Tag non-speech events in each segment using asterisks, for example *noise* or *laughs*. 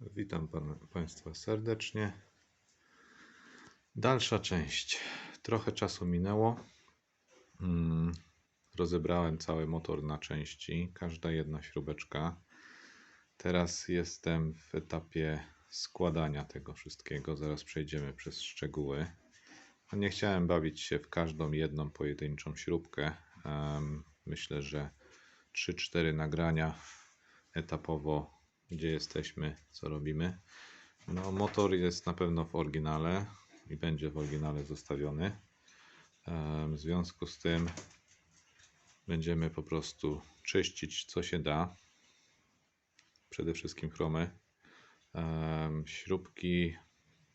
Witam pan, Państwa serdecznie. Dalsza część. Trochę czasu minęło. Mm, Rozebrałem cały motor na części, każda jedna śrubeczka. Teraz jestem w etapie składania tego wszystkiego. Zaraz przejdziemy przez szczegóły. A Nie chciałem bawić się w każdą jedną pojedynczą śrubkę. Myślę, że 3-4 nagrania etapowo, gdzie jesteśmy, co robimy. No, motor jest na pewno w oryginale i będzie w oryginale zostawiony. W związku z tym będziemy po prostu czyścić co się da. Przede wszystkim chromy. Śrubki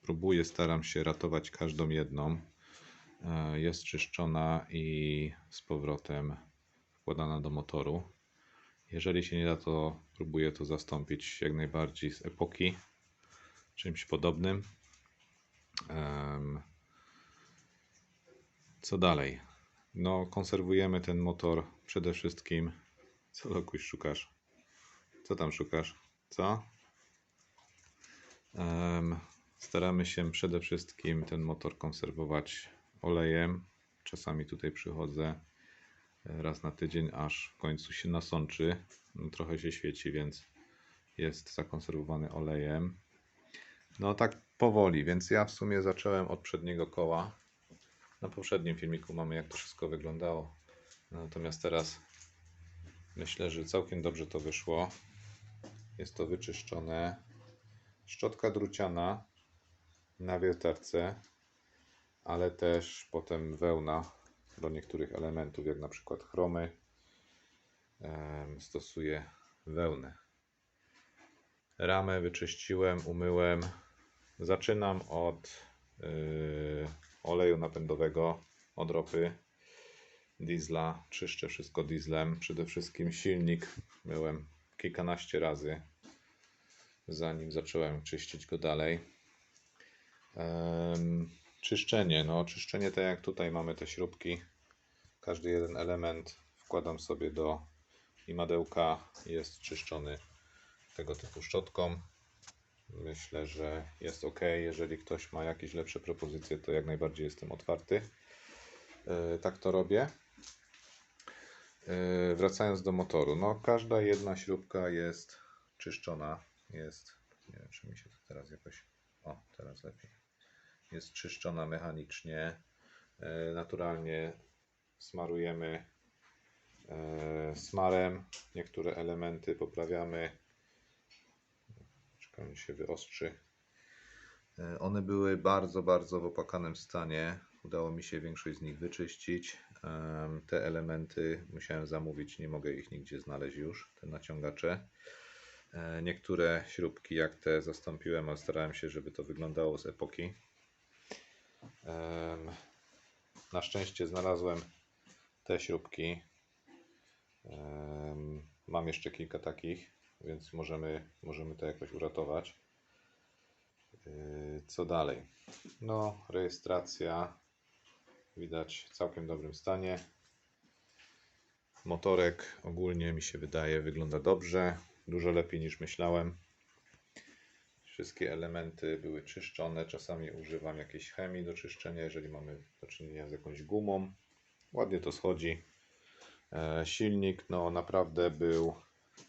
próbuję, staram się ratować każdą jedną. E, Jest czyszczona i z powrotem wkładana do motoru. Jeżeli się nie da, to próbuję to zastąpić jak najbardziej z epoki, czymś podobnym. Co dalej? No, konserwujemy ten motor przede wszystkim. Co Lokuś szukasz? Co tam szukasz? Co? Staramy się przede wszystkim ten motor konserwować olejem. Czasami tutaj przychodzę e, raz na tydzień, aż w końcu się nasączy. No, trochę się świeci, więc jest zakonserwowany olejem. No tak powoli, więc ja w sumie zacząłem od przedniego koła. Na poprzednim filmiku mamy jak to wszystko wyglądało. Natomiast teraz myślę, że całkiem dobrze to wyszło. Jest to wyczyszczone. Szczotka druciana na wiertarce, ale też potem wełna do niektórych elementów, jak na przykład chromy. Stosuję wełnę. Ramę wyczyściłem, umyłem. Zaczynam od yy, oleju napędowego, od ropy diesla. Czyszczę wszystko dieslem. Przede wszystkim silnik myłem kilkanaście razy, zanim zacząłem czyścić go dalej. Czyszczenie. No, czyszczenie tak jak tutaj mamy te śrubki. Każdy jeden element wkładam sobie do imadełka. Jest czyszczony tego typu szczotką. Myślę, że jest ok. Jeżeli ktoś ma jakieś lepsze propozycje, to jak najbardziej jestem otwarty. E, Tak to robię. E, Wracając do motoru. No, każda jedna śrubka jest czyszczona. Jest. Nie wiem, czy mi się to teraz jakoś. O, teraz lepiej. Jest czyszczona mechanicznie. E, Naturalnie smarujemy smarem. Niektóre elementy poprawiamy. Czekam, się wyostrzy. E, One były bardzo, bardzo w opłakanym stanie. Udało mi się większość z nich wyczyścić. Te elementy musiałem zamówić, nie mogę ich nigdzie znaleźć już, te naciągacze. E, Niektóre śrubki, jak te, zastąpiłem, ale starałem się, żeby to wyglądało z epoki. Na szczęście znalazłem te śrubki. Mam jeszcze kilka takich, więc możemy, możemy to jakoś uratować. Yy, Co dalej? No, rejestracja widać w całkiem dobrym stanie. Motorek ogólnie mi się wydaje wygląda dobrze, dużo lepiej niż myślałem. Wszystkie elementy były czyszczone. Czasami używam jakiejś chemii do czyszczenia, jeżeli mamy do czynienia z jakąś gumą. Ładnie to schodzi. E, Silnik no naprawdę był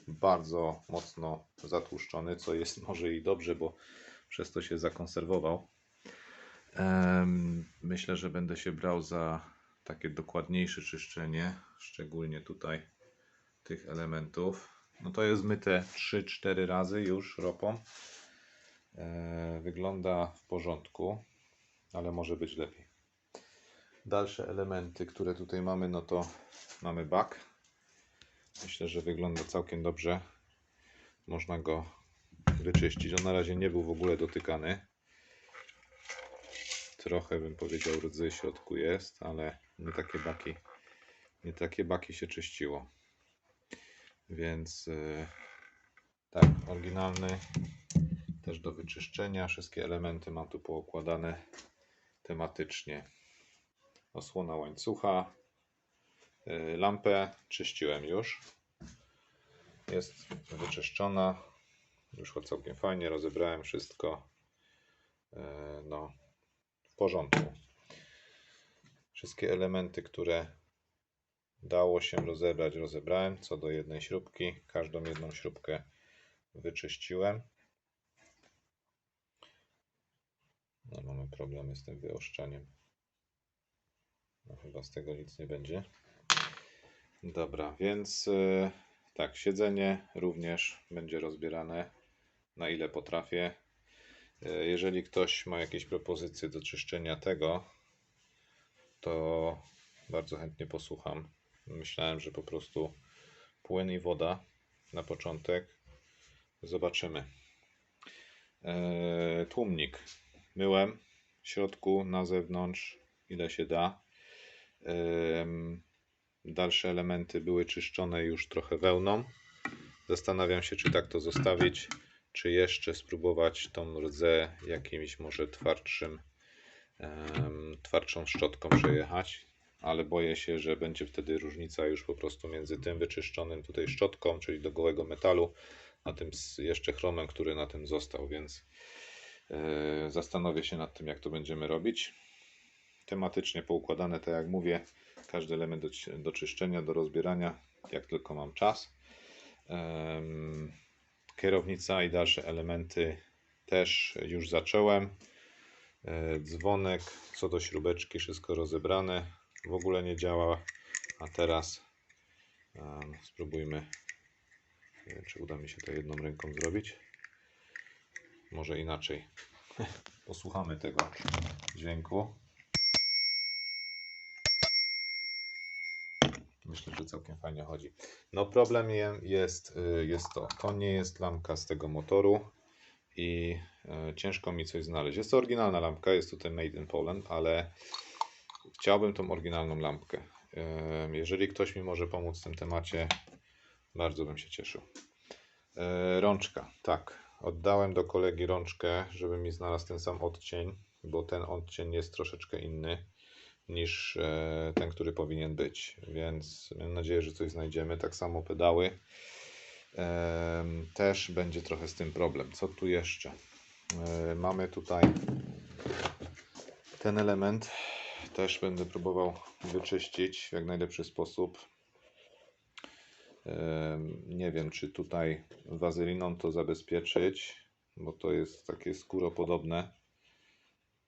bardzo mocno zatłuszczony, co jest *laughs* może i dobrze, bo przez to się zakonserwował. Myślę, że będę się brał za takie dokładniejsze czyszczenie, szczególnie tutaj tych elementów. No to jest myte 3-4 razy już ropą. E, Wygląda w porządku, ale może być lepiej. Dalsze elementy, które tutaj mamy, no to mamy bak. Myślę, że wygląda całkiem dobrze. Można go wyczyścić. On na razie nie był w ogóle dotykany. Trochę bym powiedział rdzy w środku jest, ale nie takie baki, nie takie baki się czyściło. Więc yy, tak, oryginalny też do wyczyszczenia. Wszystkie elementy mam tu poukładane tematycznie. Osłona łańcucha. Yy, Lampę czyściłem już. Jest wyczyszczona. Wyszło całkiem fajnie, rozebrałem wszystko. E, No, w porządku. Wszystkie elementy, które dało się rozebrać, rozebrałem. Co do jednej śrubki, każdą jedną śrubkę wyczyściłem. No, mamy problemy z tym wyoszczaniem. No, chyba z tego nic nie będzie. Dobra, więc e, tak, siedzenie również będzie rozbierane na ile potrafię. E, Jeżeli ktoś ma jakieś propozycje do czyszczenia tego, to bardzo chętnie posłucham. Myślałem, że po prostu płyn i woda na początek. Zobaczymy. E, Tłumnik myłem w środku, na zewnątrz, ile się da. Dalsze elementy były czyszczone już trochę wełną. Zastanawiam się, czy tak to zostawić, czy jeszcze spróbować tą rdzę jakimś może twardszym, twardszą szczotką przejechać, ale boję się, że będzie wtedy różnica już po prostu między tym wyczyszczonym tutaj szczotką, czyli do gołego metalu, a tym jeszcze chromem, który na tym został, więc e, zastanowię się nad tym, jak to będziemy robić. Tematycznie poukładane, tak jak mówię, każdy element do, do czyszczenia, do rozbierania, jak tylko mam czas. Kierownica i dalsze elementy też już zacząłem. E, Dzwonek, co do śrubeczki, wszystko rozebrane. W ogóle nie działa, a teraz spróbujmy. Wiem, czy uda mi się to jedną ręką zrobić. Może inaczej. *laughs* Posłuchamy tego dźwięku. Myślę, że całkiem fajnie chodzi. No problem je- jest, y, jest to, to nie jest lampka z tego motoru i y, ciężko mi coś znaleźć. Jest to oryginalna lampka, jest tutaj made in Poland, ale chciałbym tą oryginalną lampkę. Jeżeli ktoś mi może pomóc w tym temacie, bardzo bym się cieszył. Y, Rączka, tak. Oddałem do kolegi rączkę, żeby mi znalazł ten sam odcień, bo ten odcień jest troszeczkę inny niż e, ten, który powinien być. Więc mam nadzieję, że coś znajdziemy. Tak samo pedały. Też będzie trochę z tym problem. Co tu jeszcze? E, Mamy tutaj ten element. Też będę próbował wyczyścić w jak najlepszy sposób. Nie wiem, czy tutaj wazeliną to zabezpieczyć, bo to jest takie skóropodobne.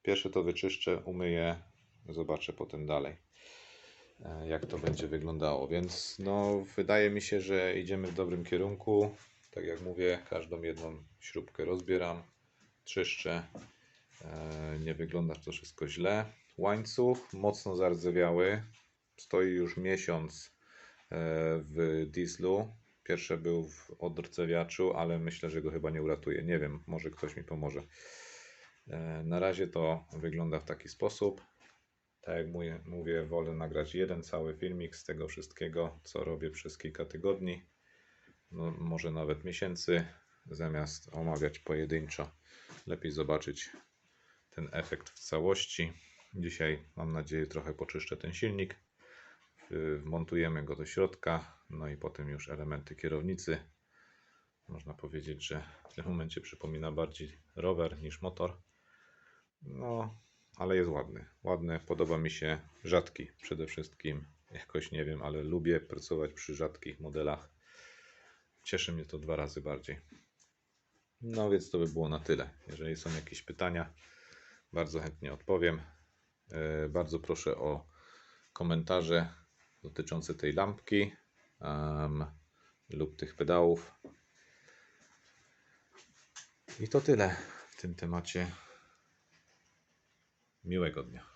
Pierwsze to wyczyszczę, umyję, zobaczę potem dalej, e, jak to będzie wyglądało. Więc no, wydaje mi się, że idziemy w dobrym kierunku. Tak jak mówię, każdą jedną śrubkę rozbieram, czyszczę. E, Nie wygląda to wszystko źle. Łańcuch mocno zardzewiały. Stoi już miesiąc e, w dieslu. Pierwszy był w odrdzewiaczu, ale myślę, że go chyba nie uratuje. Nie wiem, może ktoś mi pomoże. Na razie to wygląda w taki sposób. Tak jak mówię, mówię, wolę nagrać jeden cały filmik z tego wszystkiego, co robię przez kilka tygodni, no, może nawet miesięcy, zamiast omawiać pojedynczo. Lepiej zobaczyć ten efekt w całości. Dzisiaj mam nadzieję trochę poczyszczę ten silnik. Wmontujemy go do środka, no i potem już elementy kierownicy. Można powiedzieć, że w tym momencie przypomina bardziej rower niż motor. No, ale jest ładny. Ładny, podoba mi się rzadki przede wszystkim. Jakoś nie wiem, ale lubię pracować przy rzadkich modelach. Cieszy mnie to dwa razy bardziej. No więc to by było na tyle. Jeżeli są jakieś pytania, bardzo chętnie odpowiem. E, Bardzo proszę o komentarze dotyczące tej lampki em, lub tych pedałów. I to tyle w tym temacie. Miłego dnia.